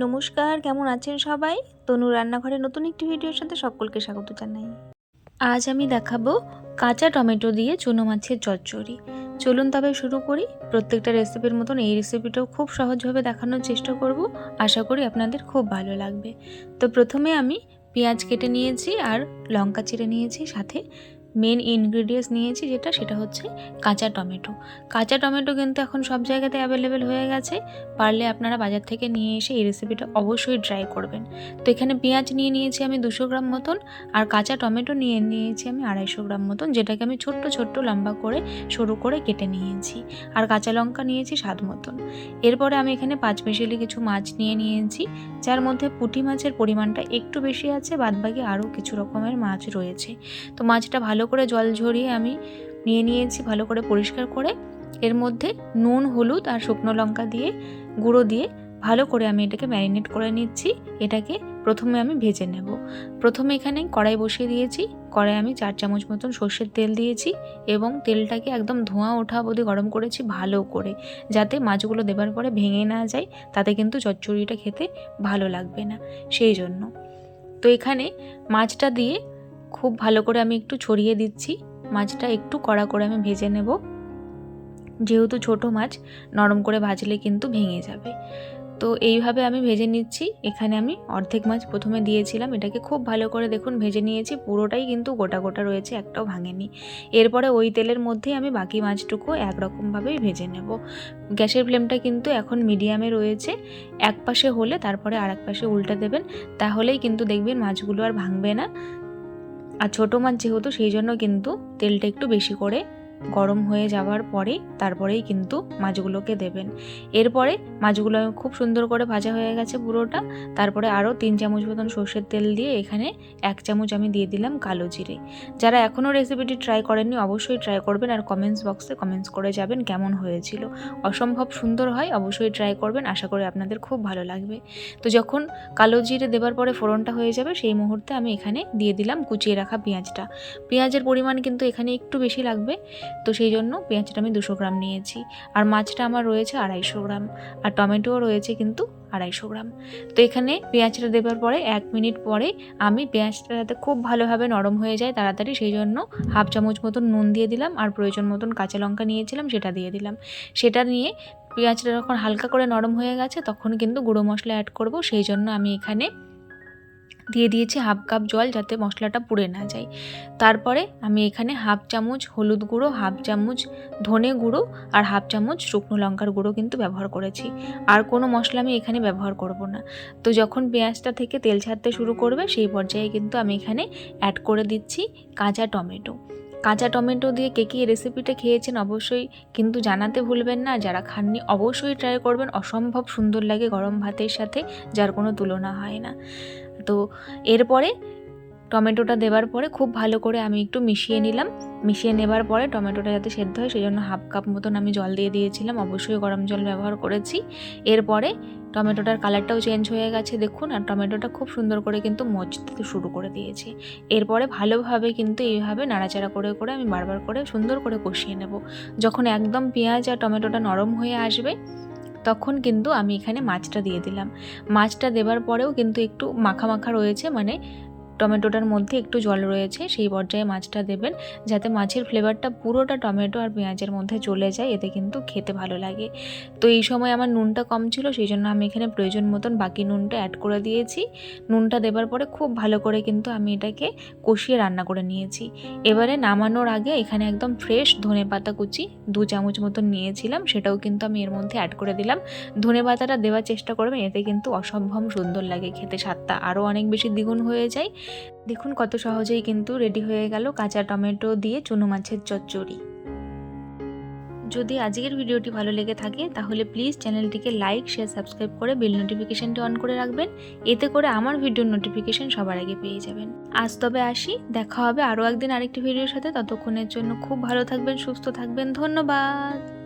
নমস্কার, কেমন আছেন সবাই? তনু রান্নাঘরে নতুন একটি ভিডিওর সাথে সকলকে স্বাগত জানাই। আজ আমি দেখাবো কাঁচা টমেটো দিয়ে চুনো মাছের চচ্চড়ি। চলুন তবে শুরু করি। প্রত্যেকটা রেসিপির মতন এই রেসিপিটাও খুব সহজভাবে দেখানোর চেষ্টা করব। আশা করি আপনাদের খুব ভালো লাগবে। তো প্রথমে আমি পেঁয়াজ কেটে নিয়েছি আর লঙ্কা চিড়ে নিয়েছি, সাথে মেন ইনগ্রিডিয়েন্টস নিয়েছি যেটা, সেটা হচ্ছে কাঁচা টমেটো। কাঁচা টমেটো কিন্তু এখন সব জায়গাতে অ্যাভেলেবেল হয়ে গেছে। পারলে আপনারা বাজার থেকে নিয়ে এসে এই রেসিপিটা অবশ্যই ট্রাই করবেন। তো এখানে পেঁয়াজ নিয়ে নিয়েছি আমি দুশো গ্রাম মতন আর কাঁচা টমেটো নিয়ে নিয়েছি আমি আড়াইশো গ্রাম মতন, যেটাকে আমি ছোট্ট ছোট্ট লম্বা করে সরু করে কেটে নিয়েছি। আর কাঁচা লঙ্কা নিয়েছি স্বাদ মতন। এরপরে আমি এখানে পাঁচ মিশালি কিছু মাছ নিয়ে নিয়েছি, যার মধ্যে পুঁটি মাছের পরিমাণটা একটু বেশি আছে, বাদবাকি আরও কিছু রকমের মাছ রয়েছে। তো মাছটা ভালো করে জল ঝরিয়ে আমি নিয়ে নিয়েছি, ভালো করে পরিষ্কার করে। এর মধ্যে নুন, হলুদ আর শুকনো লঙ্কা দিয়ে, গুঁড়ো দিয়ে ভালো করে আমি এটাকে ম্যারিনেট করে নিচ্ছি। এটাকে প্রথমে আমি ভেজে নেব। প্রথমে এখানে কড়াই বসিয়ে দিয়েছি। কড়াই আমি চার চামচ মতন সর্ষের তেল দিয়েছি এবং তেলটাকে একদম ধোঁয়া ওঠা অবধি গরম করেছি ভালো করে, যাতে মাছগুলো দেবার পরে ভেঙে না যায়। তাতে কিন্তু চচ্চড়িটা খেতে ভালো লাগবে না, সেই জন্য। তো এখানে মাছটা দিয়ে খুব ভালো করে আমি একটু ছড়িয়ে দিচ্ছি। মাছটা একটু কড়া করে আমি ভেজে নেব। যেহেতু ছোট মাছ, নরম করে ভাজলে কিন্তু ভেঙে যাবে। তো এইভাবে আমি ভেজে নিচ্ছি। এখানে আমি অর্ধেক মাছ প্রথমে দিয়েছিলাম। এটাকে খুব ভালো করে দেখুন, ভেজে নিয়েছি। পুরোটাই কিন্তু গোটা গোটা রয়েছে, একটাও ভাঙেনি। এরপরে ওই তেলের মধ্যেই আমি বাকি মাছটুকু একরকমভাবেই ভেজে নেব। গ্যাসের ফ্লেমটা কিন্তু এখন মিডিয়ামে রয়েছে। এক পাশে হলে তারপরে আর এক পাশে উল্টে দেবেন। তাহলেই কিন্তু দেখবেন মাছগুলো আর ভাঙবে না। আর ছোটো মাছ যেহেতু সেই জন্য কিন্তু তেলটা একটু বেশি করে গরম হয়ে যাওয়ার পরে তারপরেই কিন্তু মাছগুলোকে দেবেন। এরপরে মাছগুলো খুব সুন্দর করে ভাজা হয়ে গেছে পুরোটা। তারপরে আরও তিন চামচ মতন সর্ষের তেল দিয়ে এখানে এক চামচ আমি দিয়ে দিলাম কালো জিরে। যারা এখনও রেসিপিটি ট্রাই করেননি অবশ্যই ট্রাই করবেন আর কমেন্টস বক্সে কমেন্টস করে যাবেন কেমন হয়েছিল। অসম্ভব সুন্দর হয়, অবশ্যই ট্রাই করবেন। আশা করি আপনাদের খুব ভালো লাগবে। তো যখন কালো জিরে দেবার পরে ফোড়নটা হয়ে যাবে, সেই মুহূর্তে আমি এখানে দিয়ে দিলাম কুচিয়ে রাখা পেঁয়াজটা। পেঁয়াজের পরিমাণ কিন্তু এখানে একটু বেশি লাগবে। তো সেই জন্য পেঁয়াজটা আমি দুশো গ্রাম নিয়েছি। আর মাছটা আমার রয়েছে আড়াইশো গ্রাম। আর টমেটোও রয়েছে কিন্তু আড়াইশো গ্রাম। তো এখানে পেঁয়াজটা দেওয়ার পরে এক মিনিট পরে আমি পেঁয়াজটা যাতে খুব ভালোভাবে নরম হয়ে যায় তাড়াতাড়ি, সেই জন্য হাফ চামচ মতন নুন দিয়ে দিলাম আর প্রয়োজন মতন কাঁচা লঙ্কা নিয়েছিলাম সেটা দিয়ে দিলাম। সেটা নিয়ে পেঁয়াজটা যখন হালকা করে নরম হয়ে গেছে তখন কিন্তু গুঁড়ো মশলা অ্যাড করব। সেই জন্য আমি এখানে দিয়ে দিয়েছি হাফ কাপ জল যাতে মশলাটা পুড়ে না যায়। তারপরে আমি এখানে হাফ চামচ হলুদ গুঁড়ো, হাফ চামচ ধনে গুঁড়ো আর হাফ চামচ শুকনো লঙ্কার গুঁড়ো কিন্তু ব্যবহার করেছি। আর কোনো মশলা আমি এখানে ব্যবহার করব না। তো যখন পেঁয়াজটা থেকে তেল ছাড়তে শুরু করবে সেই পর্যায়ে কিন্তু আমি এখানে অ্যাড করে দিচ্ছি কাঁচা টমেটো। কাঁচা টমেটো দিয়ে কে কী রেসিপিটা খেয়েছেন অবশ্যই কিন্তু জানাতে ভুলবেন না। যারা খাননি, অবশ্যই ট্রাই করবেন। অসম্ভব সুন্দর লাগে গরম ভাতের সাথে, যার কোনো তুলনা হয় না। তো এরপরে টমেটোটা দেওয়ার পরে খুব ভালো করে আমি একটু মিশিয়ে নিলাম। মিশিয়ে নেবার পরে টমেটোটা যাতে সেদ্ধ হয় সেই জন্য হাফ কাপ মতন আমি জল দিয়ে দিয়েছিলাম। অবশ্যই গরম জল ব্যবহার করেছি। এরপরে টমেটোটার কালারটাও চেঞ্জ হয়ে গেছে, দেখুন। আর টমেটোটা খুব সুন্দর করে কিন্তু মজতে শুরু করে দিয়েছে। এরপরে ভালোভাবে কিন্তু এইভাবে নাড়াচাড়া করে করে আমি বারবার করে সুন্দর করে কষিয়ে নেব। যখন একদম পেঁয়াজ আর টমেটোটা নরম হয়ে আসবে, তখন কিন্তু আমি এখানে মাছটা দিয়ে দিলাম। মাছটা দেবার পরেও কিন্তু একটু মাখা মাখা রয়েছে মানে টমেটোটার মধ্যে একটু জল রয়েছে, সেই পর্যায়ে মাছটা দেবেন যাতে মাছের ফ্লেভারটা পুরোটা টমেটো আর পেঁয়াজের মধ্যে চলে যায়, এতে কিন্তু খেতে ভালো লাগে। তো এই সময় আমার নুনটা কম ছিল, সেই জন্য আমি এখানে প্রয়োজন মতন বাকি নুনটা অ্যাড করে দিয়েছি। নুনটা দেবার পরে খুব ভালো করে কিন্তু আমি এটাকে কষিয়ে রান্না করে নিয়েছি। এবারে নামানোর আগে এখানে একদম ফ্রেশ ধনে পাতা কুচি দু চামচ মতন নিয়েছিলাম, সেটাও কিন্তু আমি এর মধ্যে অ্যাড করে দিলাম। ধনে পাতাটা দেওয়ার চেষ্টা করবেন, এতে কিন্তু অসম্ভব সুন্দর লাগে খেতে, স্বাদটা আরও অনেক বেশি দ্বিগুণ হয়ে যায়। দেখুন কত সহজেই কিন্তু রেডি হয়ে গেল কাঁচা টমেটো দিয়ে চুনো মাছের চচ্চড়ি। যদি আজকের ভিডিওটি ভালো লেগে থাকে, তাহলে প্লিজ চ্যানেলটিকে লাইক, শেয়ার, সাবস্ক্রাইব করে বেল নোটিফিকেশানটি অন করে রাখবেন। এতে করে আমার ভিডিওর নোটিফিকেশান সবার আগে পেয়ে যাবেন। আজ তবে আসি, দেখা হবে আরও একদিন আরেকটি ভিডিওর সাথে। ততক্ষণের জন্য খুব ভালো থাকবেন, সুস্থ থাকবেন। ধন্যবাদ।